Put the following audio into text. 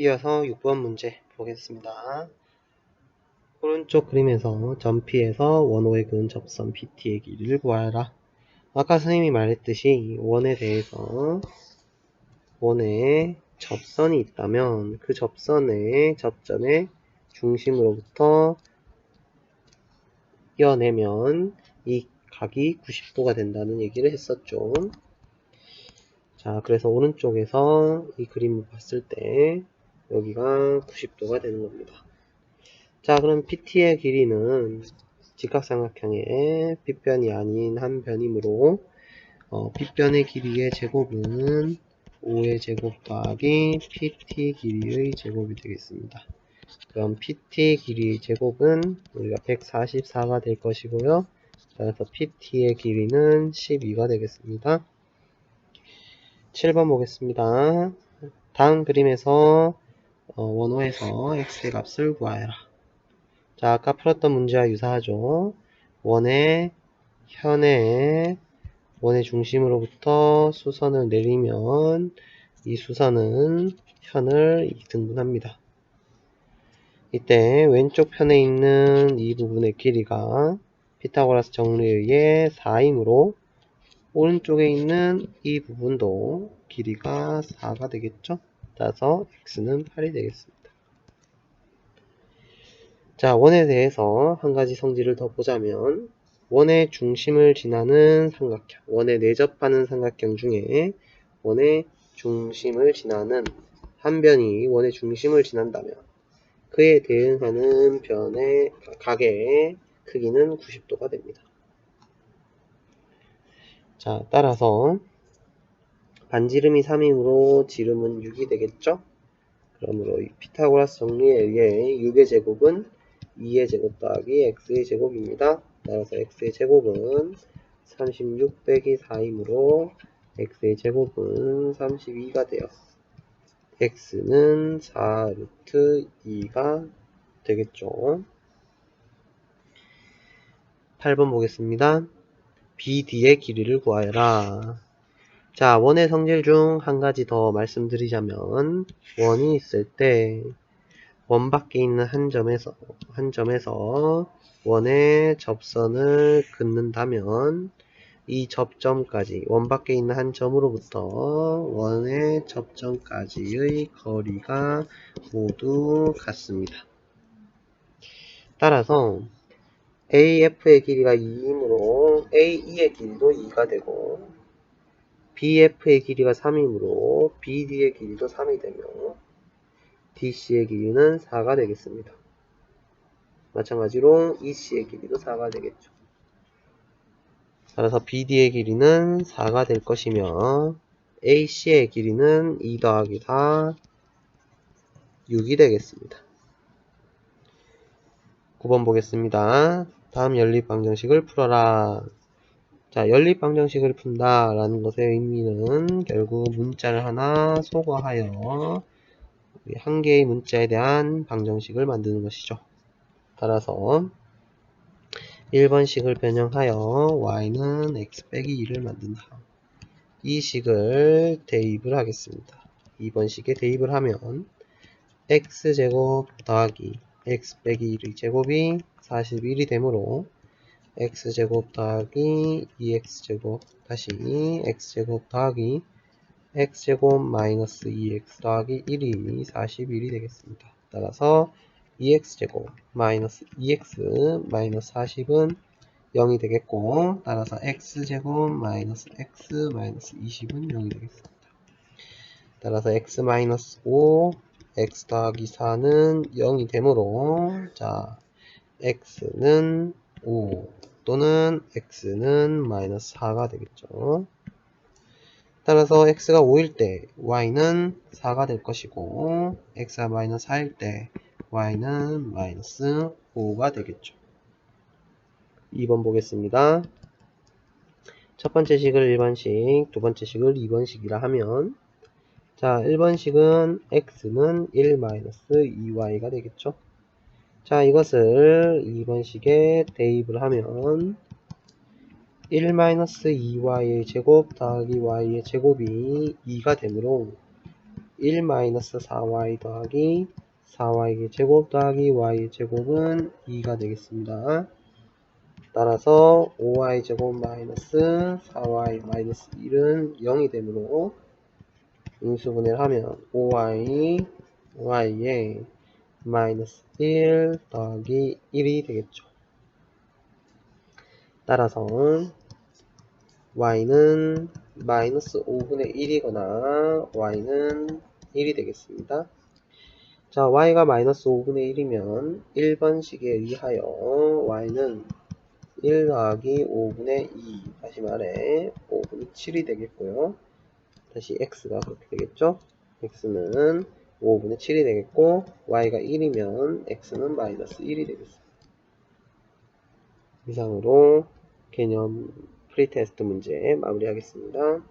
이어서 6번 문제 보겠습니다. 오른쪽 그림에서 점피에서 원호의 근 접선 PT의 길이를 구하라. 아까 선생님이 말했듯이 원에 대해서 원에 접선이 있다면 그 접선의 접점의 중심으로부터 띄어내면 이 각이 90도가 된다는 얘기를 했었죠. 자, 그래서 오른쪽에서 이 그림을 봤을 때 여기가 90도가 되는 겁니다. 자, 그럼 PT의 길이는 직각삼각형의 빗변이 아닌 한 변이므로 어, 빗변의 길이의 제곱은 5의 제곱 더하기 PT 길이의 제곱이 되겠습니다. 그럼 PT 길이의 제곱은 우리가 144가 될 것이고요. 따라서 PT의 길이는 12가 되겠습니다. 7번 보겠습니다. 다음 그림에서 어, 원호에서 x의 값을 구하여라. 자, 아까 풀었던 문제와 유사하죠. 원의 현의 원의 중심으로부터 수선을 내리면 이 수선은 현을 2등분합니다. 이때 왼쪽 편에 있는 이 부분의 길이가 피타고라스 정리에 의해 4이므로 오른쪽에 있는 이 부분도 길이가 4가 되겠죠? 따라서 x는 8이 되겠습니다. 자, 원에 대해서 한 가지 성질을 더 보자면 원의 중심을 지나는 삼각형, 원에 내접하는 삼각형 중에 원의 중심을 지나는 한 변이 원의 중심을 지난다면 그에 대응하는 변의 각의 크기는 90도가 됩니다. 자, 따라서 반지름이 3이므로 지름은 6이 되겠죠? 그러므로 이 피타고라스 정리에 의해 6의 제곱은 2의 제곱 더하기 x의 제곱입니다. 따라서 x의 제곱은 36 빼기 4이므로 x의 제곱은 32가 되어 x는 4 루트 2가 되겠죠. 8번 보겠습니다. BD의 길이를 구하여라. 자, 원의 성질 중 한 가지 더 말씀드리자면 원이 있을 때 원 밖에 있는 한 점에서 한 점에서 원의 접선을 긋는다면 이 접점까지 원 밖에 있는 한 점으로부터 원의 접점까지의 거리가 모두 같습니다. 따라서 AF의 길이가 2이므로 AE의 길이도 2가 되고 BF의 길이가 3이므로 BD의 길이도 3이 되며 DC의 길이는 4가 되겠습니다. 마찬가지로 EC의 길이도 4가 되겠죠. 따라서 BD의 길이는 4가 될 것이며 AC의 길이는 2 더하기 4 6이 되겠습니다. 9번 보겠습니다. 다음 연립 방정식을 풀어라. 자, 연립 방정식을 푼다 라는 것의 의미는 결국 문자를 하나 소거하여 한 개의 문자에 대한 방정식을 만드는 것이죠. 따라서 1번식을 변형하여 y는 x 빼기 2를 만든다. 이 식을 대입을 하겠습니다. 2번식에 대입을 하면 x제곱 더하기 x 빼기 1의 제곱이 41이 되므로 x제곱 더하기 2x제곱 다시 x제곱 더하기 x제곱 마이너스 2x 더하기 1이 41이 되겠습니다. 따라서 2x제곱 마이너스 2x 마이너스 40은 0이 되겠고 따라서 x제곱 마이너스 x 마이너스 20은 0이 되겠습니다. 따라서 x 마이너스 5 x 더하기 4는 0이 되므로 자 x는 5 또는 x는 마이너스 4가 되겠죠. 따라서 x가 5일 때 y는 4가 될 것이고 x가 마이너스 4일 때 y는 마이너스 5가 되겠죠. 2번 보겠습니다. 첫 번째 식을 1번식, 두 번째 식을 2번식이라 하면 자, 1번식은 x는 1-2y가 되겠죠. 자, 이것을 2번식에 대입을 하면 1-2y의 제곱 더하기 y의 제곱이 2가 되므로 1 마이너스 4y 더하기 4y의 제곱 더하기 y의 제곱은 2가 되겠습니다. 따라서 5y 제곱 마이너스 4y 마이너스 1은 0이 되므로 인수분해를 하면 5y y에 마이너스 1 더하기 1이 되겠죠. 따라서 y는 마이너스 5분의 1이거나 y는 1이 되겠습니다. 자, y가 마이너스 5분의 1이면 1번 식에 의하여 y는 1 더하기 5분의 2 다시 말해 5분의 7이 되겠고요. 다시 x가 그렇게 되겠죠. x는 5분의 7이 되겠고 y가 1이면 x는 마이너스 1이 되겠습니다. 이상으로 개념 프리테스트 문제 마무리하겠습니다.